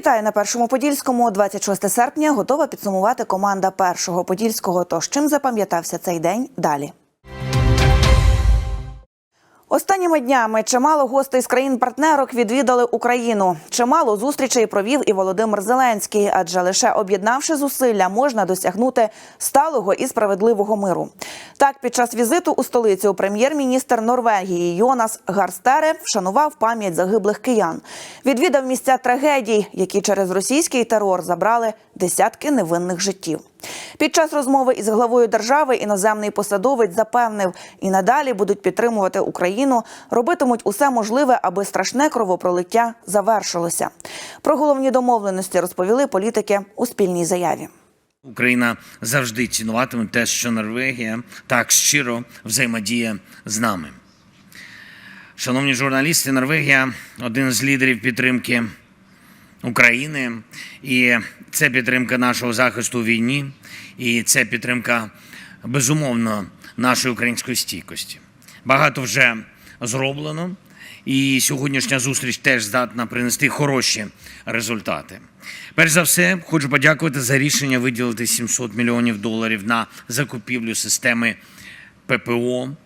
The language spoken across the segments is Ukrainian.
Вітаю на першому подільському. 26 серпня готова підсумувати команда першого подільського. Тож чим запам'ятався цей день далі. Останніми днями чимало гостей з країн-партнерок відвідали Україну. Чимало зустрічей провів і Володимир Зеленський, адже лише об'єднавши зусилля, можна досягнути сталого і справедливого миру. Так, під час візиту у столицю прем'єр-міністр Норвегії Йонас Гарстере вшанував пам'ять загиблих киян. Відвідав місця трагедій, які через російський терор забрали десятки невинних життів. Під час розмови із главою держави іноземний посадовець запевнив, і надалі будуть підтримувати Україну, робитимуть усе можливе, аби страшне кровопролиття завершилося. Про головні домовленості розповіли політики у спільній заяві. Україна завжди цінуватиме те, що Норвегія так щиро взаємодіє з нами. Шановні журналісти, Норвегія один з лідерів підтримки України, і це підтримка нашого захисту у війні, і це підтримка безумовно нашої української стійкості. Багато вже зроблено, і сьогоднішня зустріч теж здатна принести хороші результати. Перш за все, хочу подякувати за рішення виділити 700 мільйонів доларів на закупівлю системи ППО.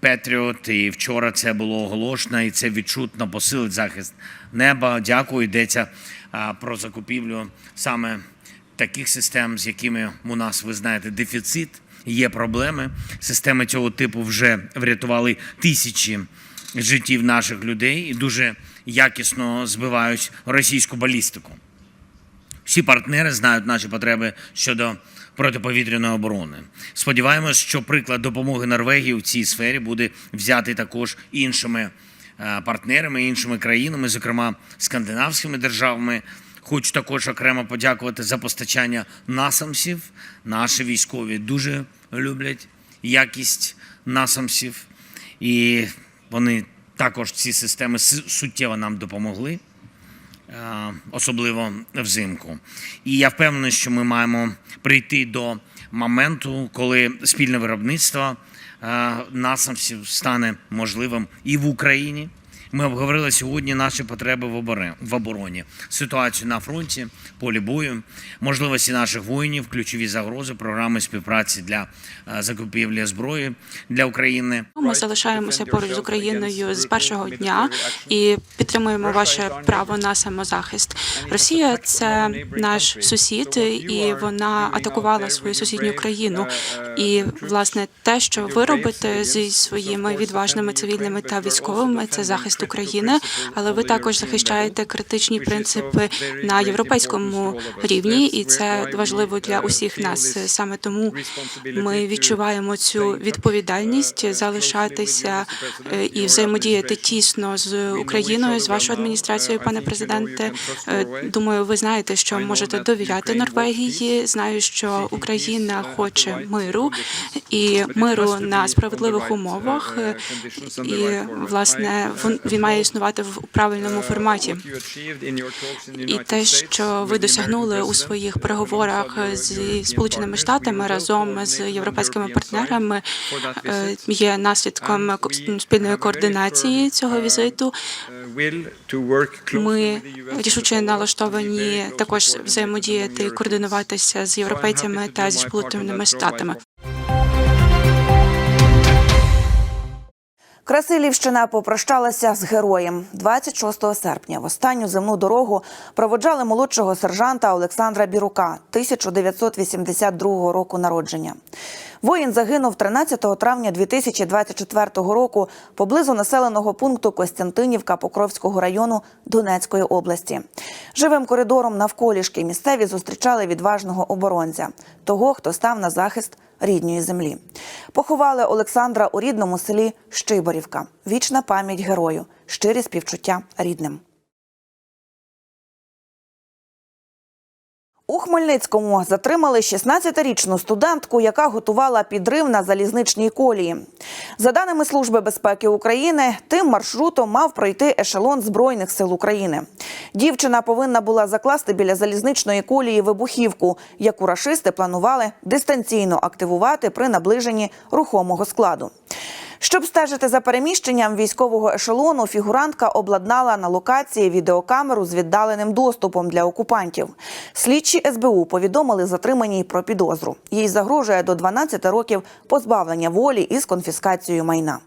Петріот, і вчора це було оголошено, і це відчутно посилить захист неба. Дякую. Йдеться про закупівлю саме таких систем, з якими у нас, ви знаєте, дефіцит, є проблеми. Системи цього типу вже врятували тисячі життів наших людей і дуже якісно збивають російську балістику. Всі партнери знають наші потреби щодо протиповітряної оборони. Сподіваємось, що приклад допомоги Норвегії в цій сфері буде взятий також іншими партнерами, іншими країнами, зокрема скандинавськими державами. Хочу також окремо подякувати за постачання насамсів. Наші військові дуже люблять якість насамсів, і вони також ці системи суттєво нам допомогли е, особливо взимку. І я впевнений, що ми маємо прийти до моменту, коли спільне виробництво е, насамсів стане можливим і в Україні. Ми обговорили сьогодні наші потреби в обороні, ситуацію на фронті, полі бою, можливості наших воїнів, ключові загрози, програми співпраці для е, закупівлі зброї для України. Ми залишаємося поруч з Україною з першого дня і підтримуємо ваше право на самозахист. Росія це наш сусід, і вона атакувала свою сусідню країну. І власне те, що ви робите зі своїми відважними цивільними та військовими, це захист України. Але ви також захищаєте критичні принципи на європейському рівні, і це важливо для усіх нас. Саме тому ми відчуваємо цю відповідальність залишатися е, і взаємодіяти тісно з Україною, з вашою адміністрацією, пане президенте. Е, Думаю, ви знаєте, що можете довіряти Норвегії. Знаю, що Україна хоче миру і миру на справедливих умовах. І власне він- має існувати в правильному форматі. І те, що ви досягнули у своїх переговорах зі сполученими штатами разом з європейськими партнерами, е, є наслідком спільної координації цього візиту. Ми рішуче налаштовані також взаємодіяти і координуватися з європейцями та зі сполученими штатами. Красилівщина попрощалася з героєм 26 серпня. В останню земну дорогу проводжали молодшого сержанта Олександра Бірука 1982 року народження. Воїн загинув 13 травня 2024 року поблизу населеного пункту Костянтинівка Покровського району Донецької області. Живим коридором навколішки місцеві зустрічали відважного оборонця, того, хто став на захист рідної землі. Поховали Олександра у рідному селі Щиборівка. Вічна пам'ять герою, щирі співчуття рідним. У Хмельницькому затримали 16-річну студентку, яка готувала підрив на залізничній колії. За даними Служби безпеки України, тим маршрутом мав пройти ешелон Збройних сил України. Дівчина повинна була закласти біля залізничної колії вибухівку, яку рашисти планували дистанційно активувати при наближенні рухомого складу. Щоб стежити за переміщенням військового ешелону, фігурантка обладнала на локації відеокамеру з віддаленим доступом для окупантів. Слідчі СБУ повідомили затриманій про підозру. Їй загрожує до 12 років позбавлення волі із конфіскацією майна.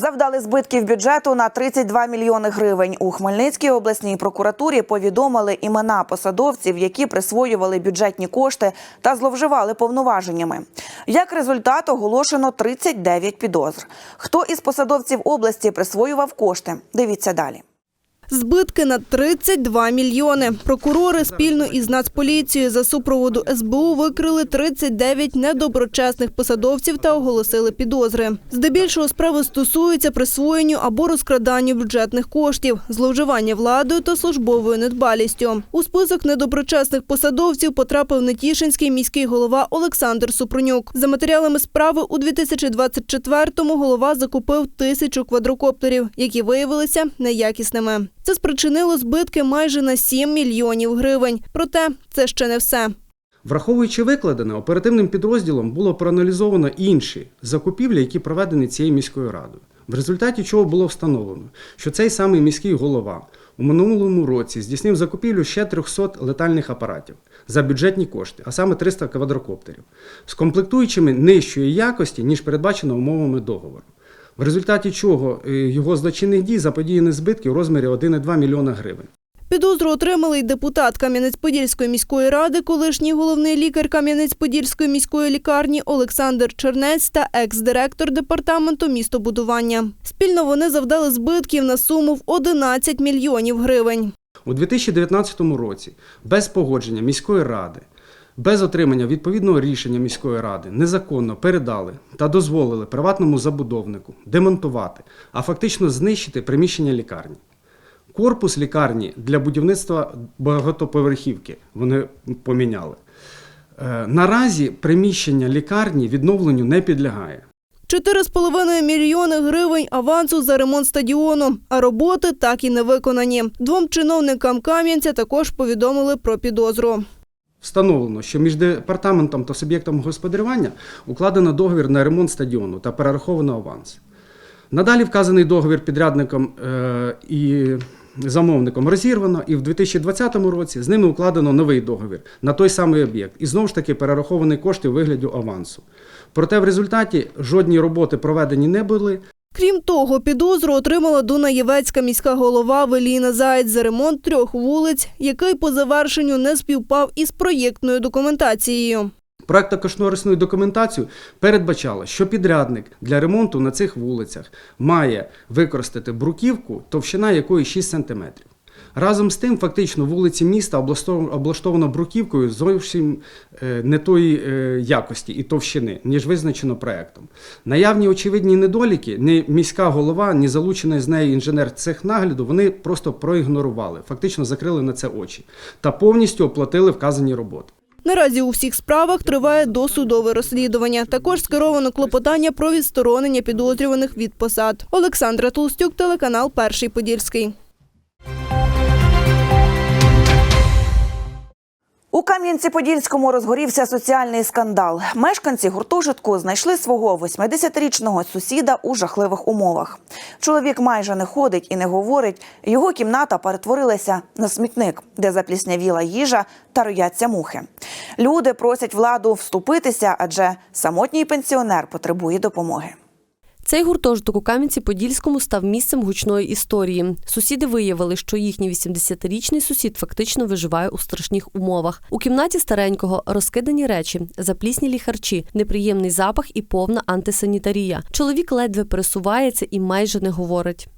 Завдали збитків бюджету на 32 мільйони гривень. У Хмельницькій обласній прокуратурі повідомили імена посадовців, які присвоювали бюджетні кошти та зловживали повноваженнями. Як результат, оголошено 39 підозр. Хто із посадовців області присвоював кошти? Дивіться далі. Збитки на 32 мільйони. Прокурори спільно із Нацполіцією за супроводу СБУ викрили 39 недоброчесних посадовців та оголосили підозри. Здебільшого справи стосуються присвоєнню або розкраданню бюджетних коштів, зловживання владою та службовою недбалістю. У список недоброчесних посадовців потрапив Нетішинський міський голова Олександр Супрунюк. За матеріалами справи у 2024-му голова закупив тисячу квадрокоптерів, які виявилися неякісними. Це спричинило збитки майже на 7 мільйонів гривень. Проте це ще не все. Враховуючи викладене, оперативним підрозділом було проаналізовано інші закупівлі, які проведені цією міською радою. В результаті чого було встановлено, що цей самий міський голова у минулому році здійснив закупівлю ще 300 летальних апаратів за бюджетні кошти, а саме 300 квадрокоптерів, з комплектуючими нижчої якості, ніж передбачено умовами договору. В результаті чого е, його злочинних дій заподіяні збитки у розмірі 1,2 мільйона гривень. Підозру отримали й депутат Кам'янець-Подільської міської ради, колишній головний лікар Кам'янець-Подільської міської лікарні Олександр Чернець та екс-директор департаменту містобудування. Спільно вони завдали збитків на суму в 11 мільйонів гривень. У 2019 році без погодження міської ради, без отримання відповідного рішення міської ради незаконно передали та дозволили приватному забудовнику демонтувати, а фактично знищити приміщення лікарні. Корпус лікарні для будівництва багатоповерхівки вони поміняли. Е, Наразі приміщення лікарні відновленню не підлягає. 4,5 мільйони гривень авансу за ремонт стадіону, а роботи так і не виконані. Двом чиновникам Кам'янця також повідомили про підозру. Встановлено, що між департаментом та суб'єктом господарювання укладено договір на ремонт стадіону та перераховано аванс. Надалі вказаний договір підрядником е, і замовником розірвано, і в 2020 році з ними укладено новий договір на той самий об'єкт. І знову ж таки перераховані кошти у вигляді авансу. Проте в результаті жодні роботи проведені не були, Крім того, підозру отримала Дунаєвецька міська голова Веліна Заєць за ремонт трьох вулиць, який по завершенню не співпав із проєктною документацією. Проект кошторисної документації передбачало, що підрядник для ремонту на цих вулицях має використати бруківку, товщина якої 6 см. Разом з тим, фактично, вулиці міста облаштов- облаштовано бруківкою зовсім е, не тої е, якості і товщини, ніж визначено проектом. Наявні очевидні недоліки, ні міська голова, ні залучений з нею інженер цех нагляду, вони просто проігнорували, фактично закрили на це очі та повністю оплатили вказані роботи. Наразі у всіх справах триває досудове розслідування. Також скеровано клопотання про відсторонення підозрюваних від посад. Олександра Толстюк, телеканал Перший Подільський. У Кам'янці-Подільському розгорівся соціальний скандал. Мешканці гуртожитку знайшли свого 80-річного сусіда у жахливих умовах. Чоловік майже не ходить і не говорить. Його кімната перетворилася на смітник, де запліснявіла їжа та рояться мухи. Люди просять владу вступитися, адже самотній пенсіонер потребує допомоги. Цей гуртожиток у Кам'янці-Подільському став місцем гучної історії. Сусіди виявили, що їхній 80-річний сусід фактично виживає у страшних умовах. У кімнаті старенького розкидані речі, запліснілі харчі, неприємний запах і повна антисанітарія. Чоловік ледве пересувається і майже не говорить.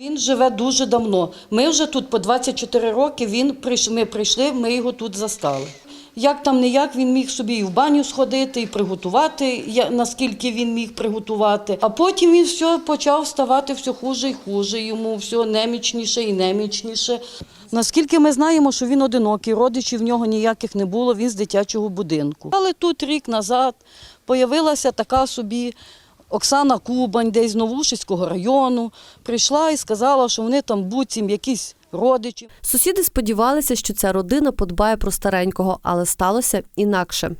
Він живе дуже давно. Ми вже тут по 24 роки. Він прийш- ми прийшли, ми його тут застали. Як там не як він міг собі і в баню сходити, і приготувати, наскільки він міг приготувати. А потім він все почав ставати все хуже і хуже. Йому все немічніше і немічніше. Наскільки ми знаємо, що він одинокий, родичів в нього ніяких не було, він з дитячого будинку. Але тут рік назад появилася така собі Оксана Кубань, десь з Новушицького району, прийшла і сказала, що вони там буцім якісь родичі. Сусіди сподівалися, що ця родина подбає про старенького, але сталося інакше.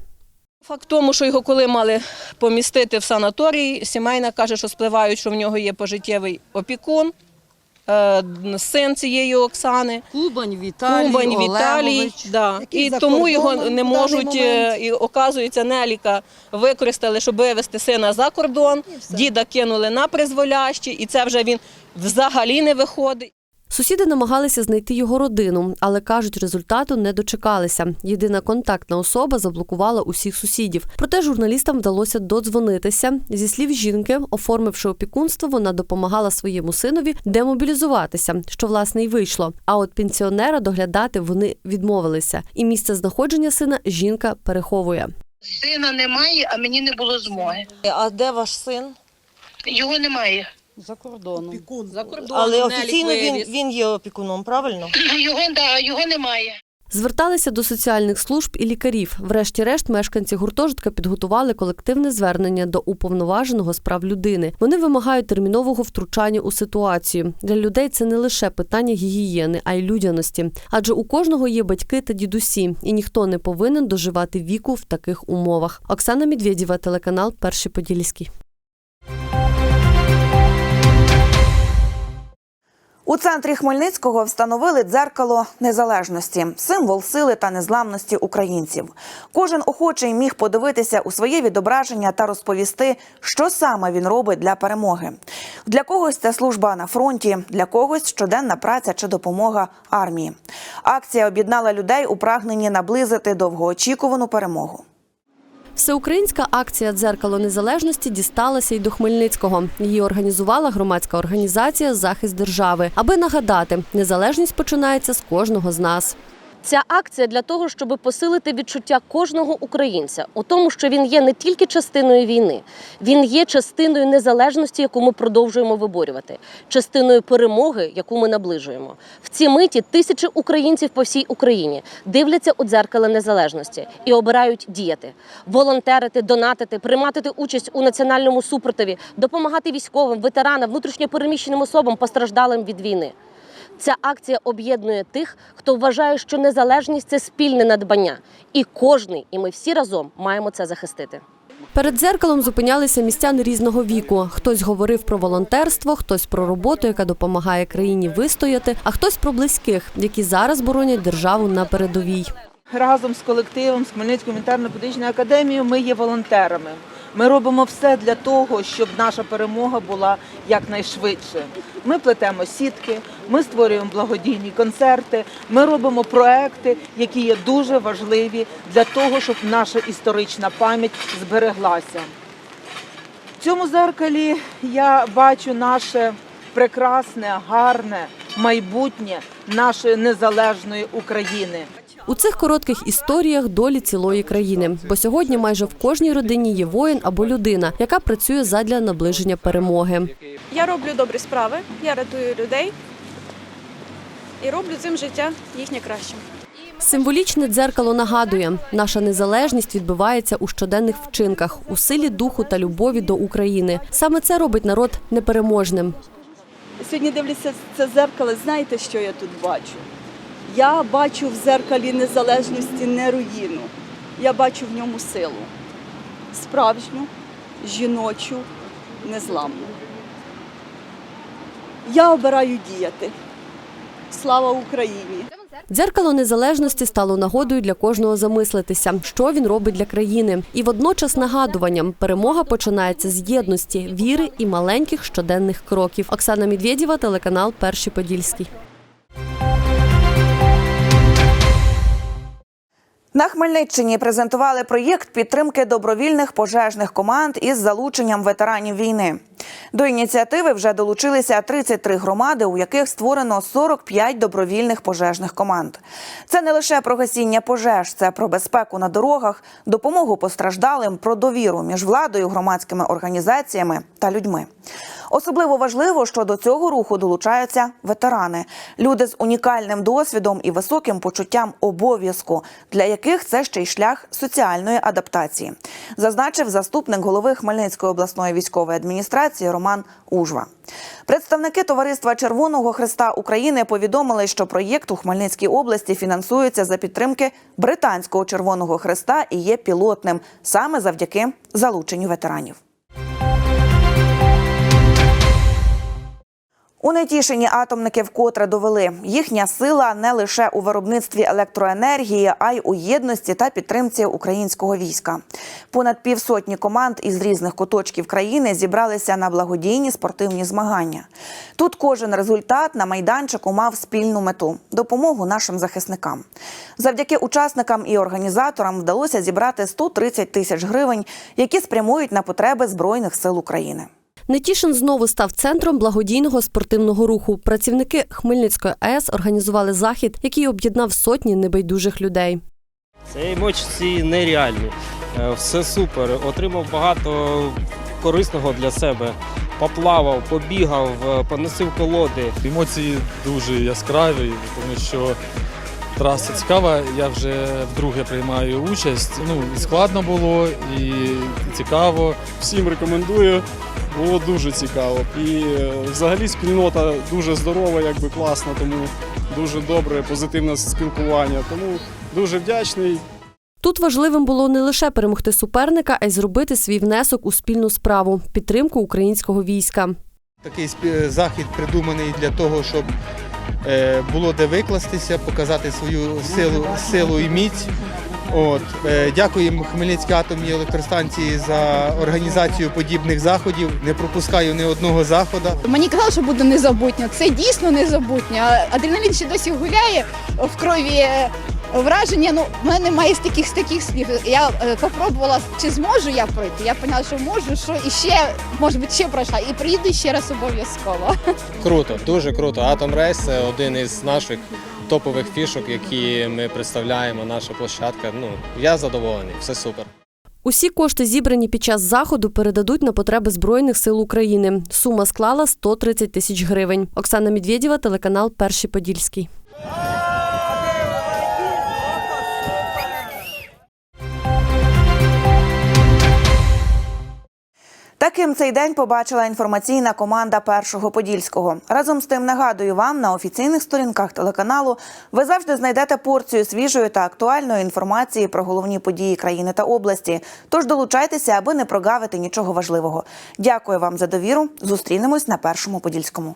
Факт тому, що його коли мали помістити в санаторій, сімейна каже, що спливають, що в нього є пожиттєвий опікун, е, син цієї Оксани. Кубань Віталій, Кумбань Віталій, да. і тому його не можуть, е, і оказується, Неліка використали, щоб вивезти сина за кордон, діда кинули на призволяще, і це вже він взагалі не виходить. Сусіди намагалися знайти його родину, але кажуть, результату не дочекалися. Єдина контактна особа заблокувала усіх сусідів. Проте журналістам вдалося додзвонитися. Зі слів жінки, оформивши опікунство, вона допомагала своєму синові демобілізуватися, що власне й вийшло. А от пенсіонера доглядати вони відмовилися. І місце знаходження сина жінка переховує. Сина немає, а мені не було змоги. А де ваш син? Його немає. За кордоном. За кордон Але офіційно він, він є опікуном, правильно? Його да, його немає. Зверталися до соціальних служб і лікарів. Врешті-решт, мешканці гуртожитка підготували колективне звернення до уповноваженого з прав людини. Вони вимагають термінового втручання у ситуацію. Для людей це не лише питання гігієни, а й людяності. Адже у кожного є батьки та дідусі, і ніхто не повинен доживати віку в таких умовах. Оксана Медведєва, телеканал Перший Подільський. У центрі Хмельницького встановили дзеркало незалежності, символ сили та незламності українців. Кожен охочий міг подивитися у своє відображення та розповісти, що саме він робить для перемоги. Для когось це служба на фронті, для когось щоденна праця чи допомога армії. Акція об'єднала людей у прагненні наблизити довгоочікувану перемогу. Всеукраїнська акція Дзеркало незалежності дісталася й до Хмельницького. Її організувала громадська організація Захист держави, аби нагадати, незалежність починається з кожного з нас. Ця акція для того, щоб посилити відчуття кожного українця у тому, що він є не тільки частиною війни, він є частиною незалежності, яку ми продовжуємо виборювати, частиною перемоги, яку ми наближуємо. В ці миті тисячі українців по всій Україні дивляться у дзеркало незалежності і обирають діяти, волонтерити, донатити, приймати участь у національному супротиві, допомагати військовим, ветеранам, внутрішньопереміщеним особам, постраждалим від війни. Ця акція об'єднує тих, хто вважає, що незалежність це спільне надбання, і кожний, і ми всі разом маємо це захистити. Перед дзеркалом зупинялися містяни різного віку. Хтось говорив про волонтерство, хтось про роботу, яка допомагає країні вистояти, а хтось про близьких, які зараз боронять державу на передовій. разом з колективом, з Хмельницькою гуманітарно-педагогічною академією ми є волонтерами. Ми робимо все для того, щоб наша перемога була якнайшвидше. Ми плетемо сітки, ми створюємо благодійні концерти, ми робимо проекти, які є дуже важливі для того, щоб наша історична пам'ять збереглася. В цьому зеркалі я бачу наше прекрасне, гарне майбутнє нашої незалежної України. У цих коротких історіях долі цілої країни. Бо сьогодні майже в кожній родині є воїн або людина, яка працює задля наближення перемоги. Я роблю добрі справи, я рятую людей і роблю цим життя їхнє кращим. Символічне дзеркало нагадує, наша незалежність відбувається у щоденних вчинках, у силі духу та любові до України. Саме це робить народ непереможним. Сьогодні дивлюся це зеркало. Знаєте, що я тут бачу? Я бачу в зеркалі незалежності не руїну. Я бачу в ньому силу. Справжню, жіночу, незламну. Я обираю діяти. Слава Україні! Дзеркало незалежності стало нагодою для кожного замислитися, що він робить для країни, і водночас нагадуванням перемога починається з єдності, віри і маленьких щоденних кроків. Оксана Медведєва, телеканал Перший Подільський. На Хмельниччині презентували проєкт підтримки добровільних пожежних команд із залученням ветеранів війни. До ініціативи вже долучилися 33 громади, у яких створено 45 добровільних пожежних команд. Це не лише про гасіння пожеж, це про безпеку на дорогах, допомогу постраждалим, про довіру між владою, громадськими організаціями та людьми. Особливо важливо, що до цього руху долучаються ветерани, люди з унікальним досвідом і високим почуттям обов'язку, для яких це ще й шлях соціальної адаптації, зазначив заступник голови Хмельницької обласної військової адміністрації Роман Ужва. Представники товариства Червоного Христа України повідомили, що проєкт у Хмельницькій області фінансується за підтримки британського Червоного Христа і є пілотним саме завдяки залученню ветеранів. У Нетішині атомники вкотре довели, їхня сила не лише у виробництві електроенергії, а й у єдності та підтримці українського війська. Понад півсотні команд із різних куточків країни зібралися на благодійні спортивні змагання. Тут кожен результат на майданчику мав спільну мету допомогу нашим захисникам. Завдяки учасникам і організаторам вдалося зібрати 130 тисяч гривень, які спрямують на потреби збройних сил України. Нетішин знову став центром благодійного спортивного руху. Працівники Хмельницької АЕС організували захід, який об'єднав сотні небайдужих людей. Це емоції нереальні. Е, Все супер. Отримав багато корисного для себе. Поплавав, побігав, е, поносив колоди. Емоції дуже яскраві, тому що траса цікава. Я вже вдруге приймаю участь. Ну, і складно було і цікаво. Всім рекомендую. Було дуже цікаво. І е, взагалі спільнота дуже здорова, якби класна, тому дуже добре, позитивне спілкування. Тому дуже вдячний. Тут важливим було не лише перемогти суперника, а й зробити свій внесок у спільну справу підтримку українського війська. Такий захід придуманий для того, щоб було де викластися, показати свою силу, силу і міць. От, е, дякуємо Хмельницькій атомній електростанції за організацію подібних заходів. Не пропускаю ні одного заходу. Мені казали, що буде незабутньо. Це дійсно незабутньо. Адреналін ще досі гуляє в крові. Враження, ну в мене немає з таких з таких слів. Я е, попробувала, чи зможу я пройти. Я поняла, що можу, що і ще, може бути, ще пройшла. І приїду ще раз обов'язково. Круто, дуже круто. Атом Рейс це один із наших топових фішок, які ми представляємо. Наша площадка. Ну я задоволений, все супер. Усі кошти, зібрані під час заходу, передадуть на потреби Збройних сил України. Сума склала 130 тисяч гривень. Оксана Медведєва, телеканал Перший Подільський. Таким цей день побачила інформаційна команда Першого Подільського. Разом з тим нагадую вам на офіційних сторінках телеканалу ви завжди знайдете порцію свіжої та актуальної інформації про головні події країни та області. Тож долучайтеся, аби не прогавити нічого важливого. Дякую вам за довіру. Зустрінемось на першому подільському.